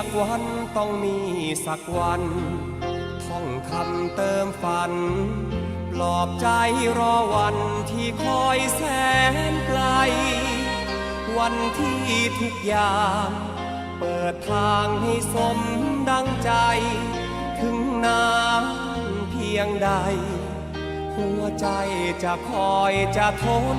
สักวันต้องมีสักวัน ท่องคำเติมฝัน ปลอบใจรอวันที่คอยแสนไกล วันที่ทุกอย่างเปิดทางให้สมดังใจ ถึงนานเพียงใด หัวใจจะคอยจะทน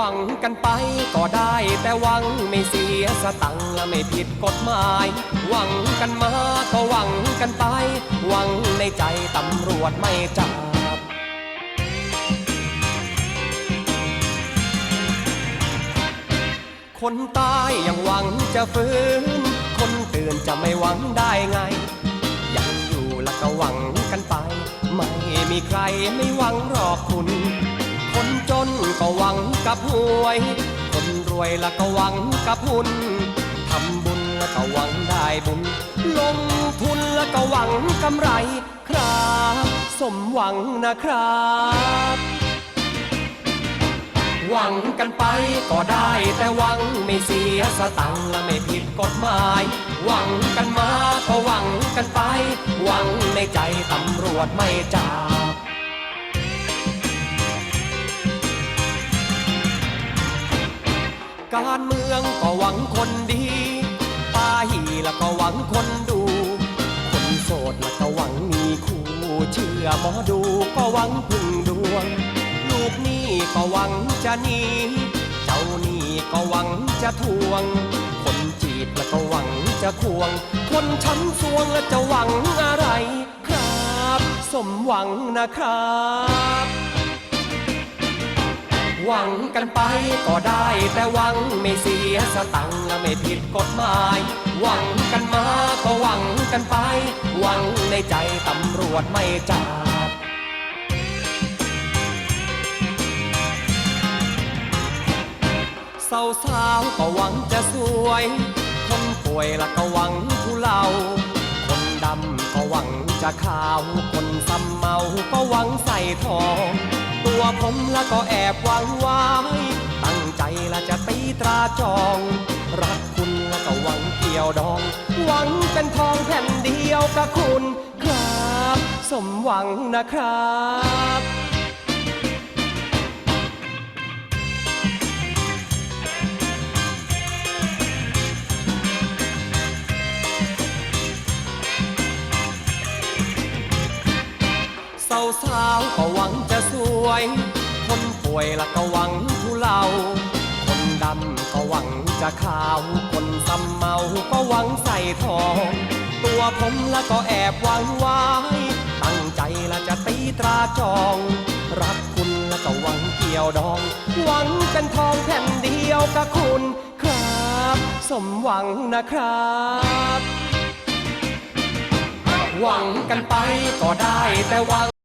วังกันไปก็ได้ แต่หวังไม่เสียสตังค์และไม่ผิดกฎหมาย หวังกันมาก็หวังกันไป หวังในใจตำรวจไม่จับคนตายยังหวังจะฟื้น คนตื่นจะไม่หวังได้ไง ยังอยู่แล้วก็หวังกันไป ไม่มีใครไม่หวังหรอก กับหวย คนรวยแล้วก็หวังกับหุ้นทำบุญแล้วก็หวังได้บุญ ลงทุนแล้วก็หวังกำไรครับ สมหวังนะครับ หวังกันไปก็ได้แต่หวังไม่เสียสตังค์และไม่ผิดกฎหมาย หวังกันมาก็หวังกันไป หวังในใจตำรวจไม่จับ การเมืองก็หวังคนดีป้าหีแล้วก็หวังคนดู คนโสดแล้วก็หวังมีคู่เชื่อหมอดูก็หวังพึ่งดวง ลูกนี้ก็หวังจะหนีเจ้านี้ก็หวังจะทวง คนจีบแล้วก็หวังจะควง คนช้ำสวงแล้วจะหวังอะไรครับ สมหวังนะครับ หวังกันไปก็ได้ แต่หวังไม่เสียสตังค์และไม่ผิดกฎหมาย หวังกันมาก็หวังกันไป หวังในใจตำรวจไม่จับสาวสาวก็หวังจะสวย คนป่วยละก็หวังทุเลา คนดำก็หวังจะขาว คนซ้ำเมา ก็หวังใส่ทอง ตัวผมแล้วก็แอบวางไว้ ตั้งใจละจะตีตราจอง รักคุณแล้วก็หวังเกี่ยวดอง หวังเป็นทองแผ่นเดียวกับคุณครับ สมหวังนะครับ วย คนป่วยละก็หวังทุเลา คนดำก็หวังจะขาว คนซ้ำเมาก็หวังใส่ทอง ตัวผมละก็แอบหวังไว้ ตั้งใจละจะตีตราจอง รักคุณละก็หวังเกี่ยวดอง หวังเป็นทองแผ่นเดียวกับคุณครับ สมหวังนะครับหวังกันไปก็ได้แต่หวัง